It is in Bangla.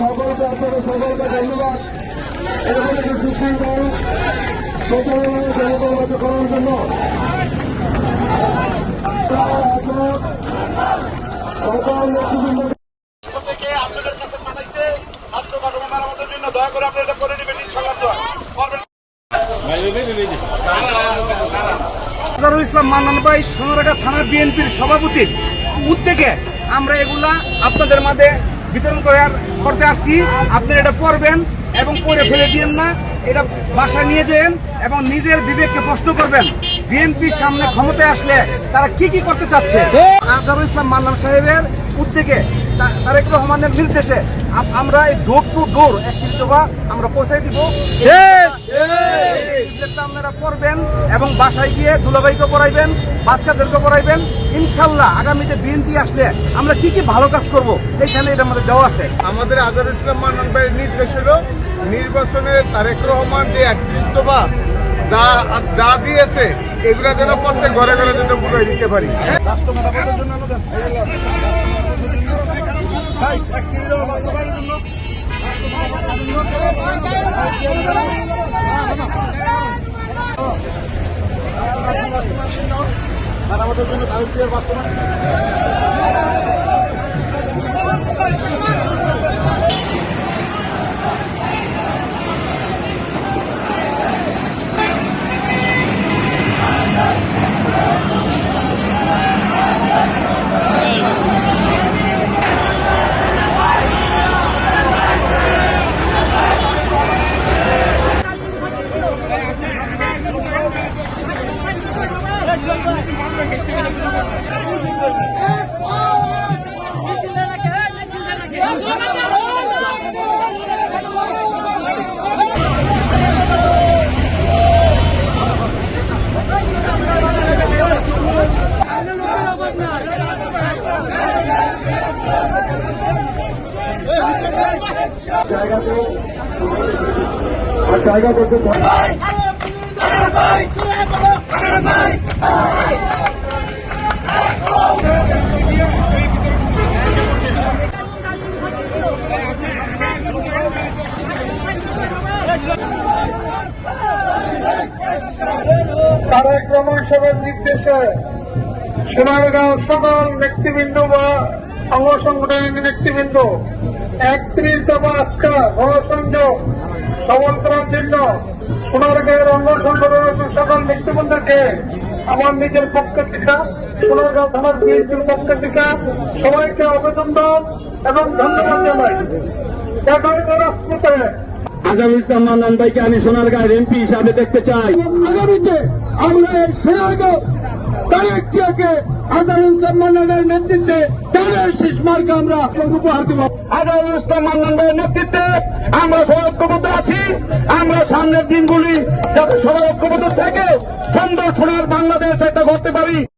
সকলকে আপনাদের সকলকে ধন্যবাদ। এরকম একটি সুশৃঙ্খল প্রচারণা জনগণগত করার জন্য সকল নেতৃবৃন্দ আপনাদের ইসলাম মান্নান ভাই সোনারঘাটা থানা বিএনপির সভাপতির উদ্যোগে আমরা এগুলা আপনাদের মাঝে বিতরণ করে করতে আসছি। আপনারা এটা পড়বেন। এবং পরে ফেলে দিয়েন না। এটা বাসা নিয়ে যেন এবং নিজের বিবেককে প্রশ্ন করবেন, বিএনপির সামনে ক্ষমতায় আসলে তারা কি কি করতে চাচ্ছে? আজহারুল ইসলাম মান্নান সাহেবের উদ্যোগে তারেক রহমানের নির্দেশে আমরা এই ডোর টু ডোর একটি দফা আমরা পৌঁছাই দিব। আপনারা পড়বেন এবং বাসায় গিয়ে দুলাভাইকে পড়াইবেন বাচ্চাদেরকে পড়াইবেন। ইনশাল্লাহ আগামীতে বিএনপি আসলে আমরা কি কি ভালো কাজ করব এইখানে এটার মধ্যে দেওয়া আছে। আমাদের আজহার ইসলাম মান্নান ভাইয়ের নির্দেশ হল নির্বাচনে তারেক রহমান যে একত্রিশ দফা যা যা দিয়েছে এগুলা যেন প্রত্যেক ঘরে ঘরে যেন বুঝাই দিতে পারি। রাষ্ট্র জন্য আমাদের জন্য তারিখের বাস্তবায়ন জায়গাতে জায়গা করতে রহমান সাহেবের নির্দেশে সোনারগাঁও সকল ব্যক্তিবৃন্দ বা অঙ্গ সংগঠনের নেতৃবৃন্দ একত্রিশ দফা আজকা গণসংযোগ সবল করার জন্য সোনারগাঁয়ের অঙ্গ সংগঠনের সকল নেতৃবৃন্দকে আমার নিজের পক্ষ থেকে, সোনারগাঁও থানার বিএনপির পক্ষ থেকে সবাইকে অভিনন্দন এবং ধন্যবাদ জানাই। আগামী রাষ্ট্রপতি আজহারুল ইসলাম মান্নান ভাইকে আমি সোনারগাঁয়ের এমপি হিসাবে দেখতে চাই। আগামীতে আমরা এই সোনারগাঁও তারেক ইসলাম মান্নানের নেতৃত্বে তাদের শেষ আমরা উপহার দেব। আজহারুল ইসলাম মান্নান ভাইয়ের নেতৃত্বে আমরা সবাই ঐক্যবদ্ধ আছি। আমরা সামনের দিনগুলি যাতে সবাই ঐক্যবদ্ধ থেকে সুন্দর সোনার বাংলাদেশ একটা করতে পারি।